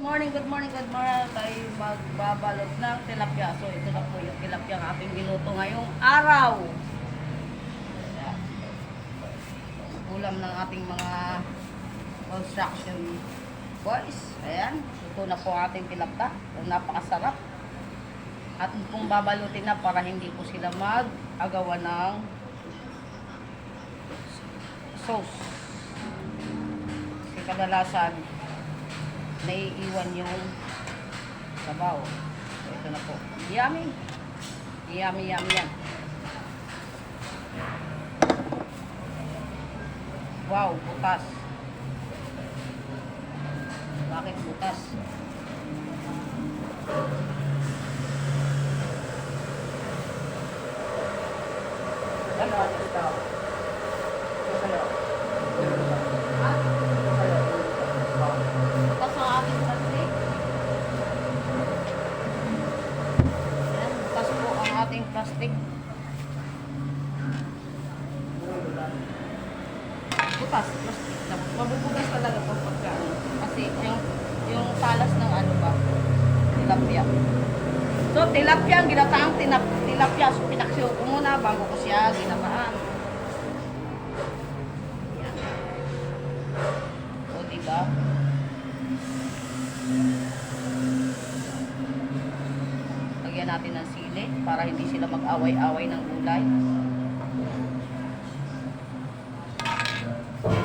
morning, good morning, good morning. Tayo magbabalot ng tilapia. So, ito na po yung tilapia ang ating ginuto ngayong araw. Ulam ng ating mga construction boys. Ayan. Ito na po ang ating tilapia. Napakasarap. At kung babalutin na para hindi po sila mag-agawa ng sauce. Kasi kadalasan, naiiwan yung sabaw. Ito na po. Yummy! Yummy, yummy yan. Wow, butas. Bakit butas? Ano ito? Ito sa'yo. Ha? Ito sa'yo. Butas ang aking plastic. Yan, butas po ang ating plastic. Butas, plastic. Mabubugas talaga po pagka. Kasi yung, yung talas ng ano ba, tilapia. So, tilapia, ang ginataang tinap, tilapia. So, pinaksiyo ko muna bago ko siya ginataan. Yan. O, diba? Lagyan natin ng sili para hindi sila mag-away-away ng gulay. Huwag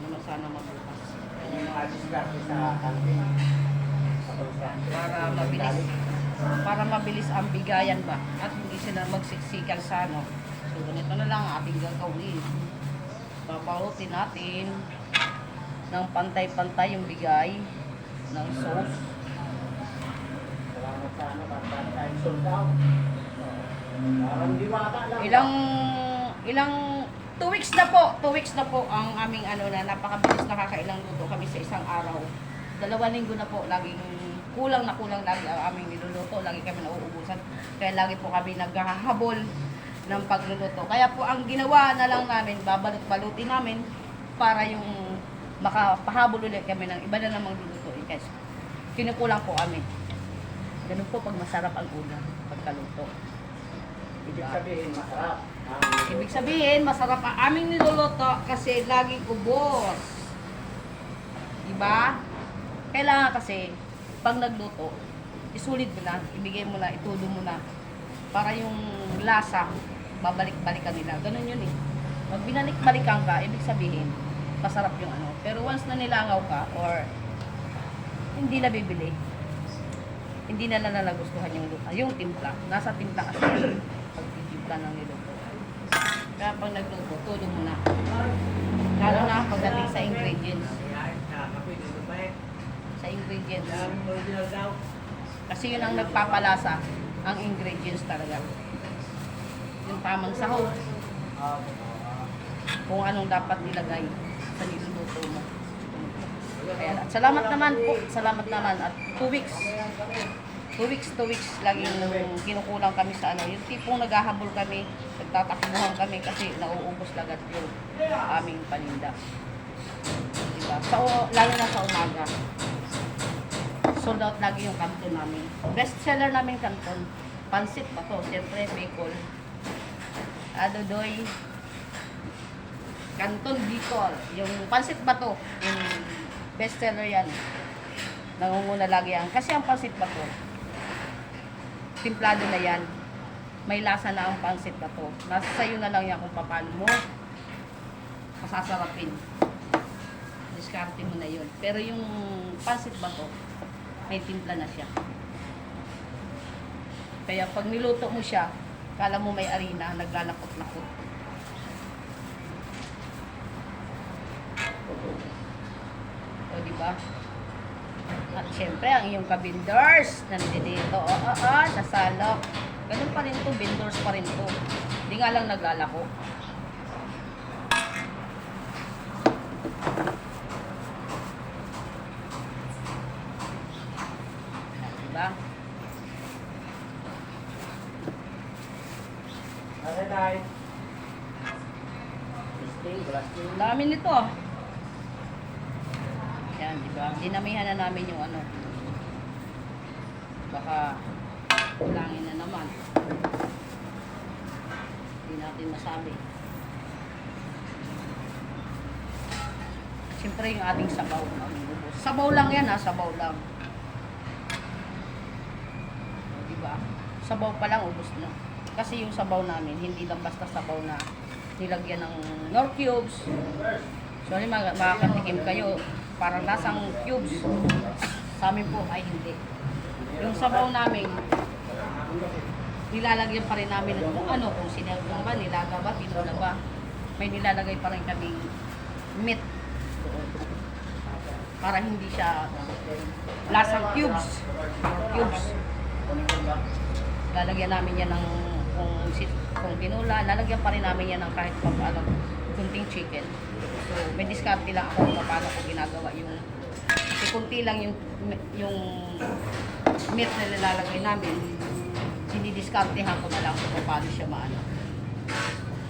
naman sana magbukas. Yan yung mga diskarte sa kantin. Para mabilis. Para mabilis ang bigayan ba? At hindi sila magsiksikan sa ano. So, ganito na lang ang ating gagawin. Papalutin natin ng pantay-pantay yung bigay ng sauce. Salamat sa ano. Parang diwata lang. Ilang ilang two weeks na po, two weeks na po ang aming ano na napakabilis nakakailang luto kami sa isang araw. Dalawa linggo na po laging kulang na kulang lagi ang aming niluluto, lagi kami nauubusan. Kaya lagi po kami naghahabol ng pagluluto. Kaya po ang ginawa na lang namin, babalot-balutin namin para yung makapahabol ulit kami ng iba na namang lulutuin. Kasi kinukulang po kami. Ganun po pag masarap ang ulam, pagkaluto. Ibig sabihin, masarap. Ibig sabihin, masarap ang aming niluluto kasi laging ubos. Diba? Kailangan kasi, pag nagluto, isulit mo na, ibigay mo na, itudo mo na. Para yung lasa, babalik-balikan nila. Ganun yun eh. Pag binalik-balikan ka, ibig sabihin, masarap yung ano. Pero once na nilangaw ka, or hindi na bibili, hindi na lang nagustuhan yung luto. Yung timpla. Nasa timpla kasi timpla ng niluto. Kaya pag nagluto, todo mo na. Lalo na pagdating sa ingredients. Sa ingredients. Kasi yun ang nagpapalasa. Ang ingredients talaga. Yung tamang sahog. Kung anong dapat ilagay sa niluluto mo. Kaya, at salamat naman po. Salamat naman. At two weeks. Two weeks, two weeks laging kinukulang kami sa ano. Yung tipong naghahabol kami, nagtatakbuhan kami kasi nauubos lagat yung aming paninda. Diba? Sa, lalo na sa umaga. Sold out lagi yung kanton namin. Best seller namin kanton. Pansit pa to. Siyempre, Bicol. Adodoy. Canton Bicol. Yung pansit ba to? Yung best seller yan. Nangunguna lagi yan. Kasi ang pansit ba to? Timplado na yan. May lasa na ang pansit na to. Nasa sayo na lang yan kung paano mo masasarapin. Diskarte mo na yun. Pero yung pansit ba to? May timpla na siya. Kaya pag niluto mo siya, kala mo may arena, naglalakot-lakot. O, di ba? At syempre, ang iyong kabindors, nandito, oo, oo, oo, nasalok. Ganun pa rin to, vendors pa rin to. Hindi nga lang naglalako. Diba? Ang dami nito. ah. Yan. Diba? Dinamihan na namin yung ano. Baka kulangin na naman. Hindi natin masabi. Siyempre yung ating sabaw. Sabaw lang yan ha, sabaw lang. Diba? Sabaw pa lang, ubos na. Kasi yung sabaw namin, hindi lang basta sabaw na nilagyan ng nor cubes. So, yun, mag- makakatikim kayo. Parang lasang cubes. Sa amin po ay hindi. Yung sabaw namin, nilalagyan pa rin namin ng kung ano, kung sinelong ba, nilaga ba, tinula ba. May nilalagay pa rin kaming meat. Para hindi siya lasang cubes. Cubes. Lalagyan namin yan ng kung, kung tinula, lalagyan pa rin namin yan ng kahit pa ano, kunting chicken. So, may diskarte lang ako kung paano ko ginagawa yung kasi kunti lang yung yung meat na nilalagay namin. Sinidiskartehan ko na lang kung paano siya maano.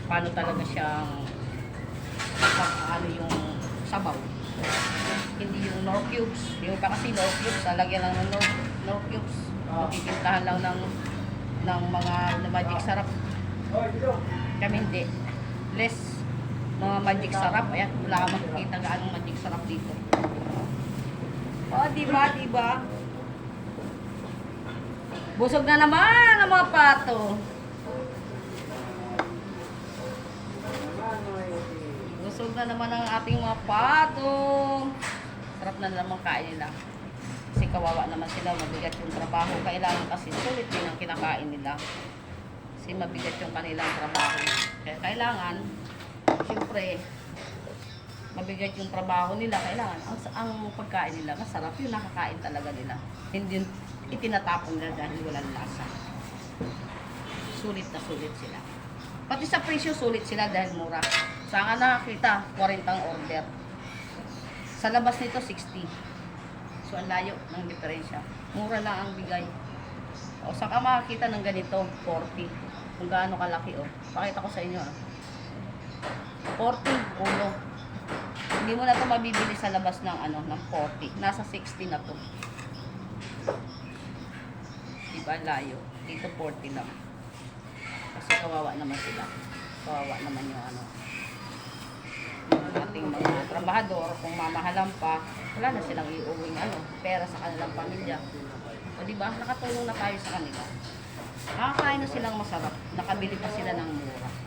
Paano talaga siyang ano yung sabaw. Hindi yung nor cubes. Yung pa kasi nor cubes, lalagyan lang ng nor, nor cubes. Pipintahan lang ng ng mga na magic sarap. Kami hindi. Less mga magic sarap. Ayan, wala ka makikita gaanong magic sarap dito. O, oh, diba, diba? Busog na naman ang mga pato. Busog na naman ang ating mga pato. Sarap na naman kain nila. Kasi kawawa naman sila, mabigat yung trabaho. Kailangan kasi sulit din ang kinakain nila. Kasi mabigat yung kanilang trabaho. Kaya kailangan, siyempre, mabigat yung trabaho nila. Kailangan, ang, ang pagkain nila, masarap yung nakakain talaga nila. Hindi yung itinatapon nila dahil walang lasa. Sulit na sulit sila. Pati sa presyo, sulit sila dahil mura. Saan ka nakakita? 40 ang order. Sa labas nito, 60. So, ang layo ng diferensya. Mura lang ang bigay. O, saan ka makakita ng ganito? 40. Kung gaano kalaki, o. Pakita ko sa inyo, ah. 40, ulo. Hindi mo na to mabibili sa labas ng ano, ng 40. Nasa 60 na to. Diba, layo. Dito 40 lang. Kasi kawawa naman sila. Kawawa naman yung ano, yung ating mga trabahador, kung mamahalan pa, wala na silang iuwing ano, pera sa kanilang pamilya. O di ba? Nakatulong na tayo sa kanila. Nakakain na silang masarap. Nakabili pa sila ng mura.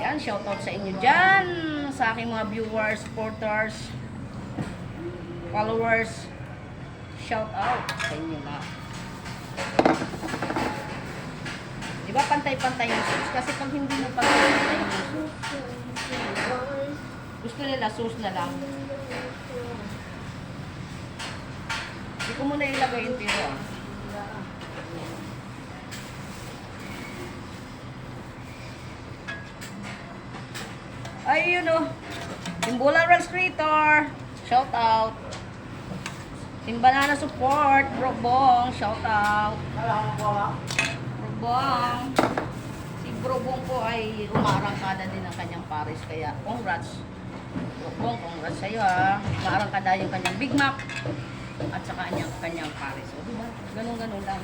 Yan, shoutout sa inyo dyan, sa aking mga viewers, supporters, followers. Shout out sa inyo na. Di ba pantay-pantay yung sauce? Kasi pag hindi mo pantay-pantay yung sauce, gusto nila sauce na lang. Hindi ko muna ilagay yung tiro. ah. Ay, yun o. Timbulan Rels Creator. Shout out. Team Banana Support. Bro Bong. Shout out. Bro Bong. Si Bro Bong po ay umarangkada din ng kanyang pares. Kaya congrats. Bro Bong, congrats sa'yo ha. Umarangkada yung kanyang Big Mac. At saka kanyang, kanyang pares. O diba? Ganun-ganun lang.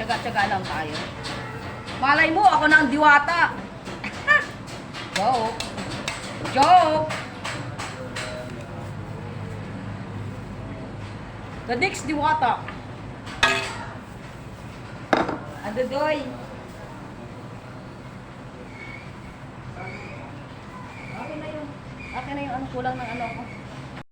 Tsaga-tsaga lang tayo. Malay mo, ako na ang diwata. Joke. Joke. The next diwata. Adodoy. Okay na yun. Okay na yung ano, kulang ng ano ko.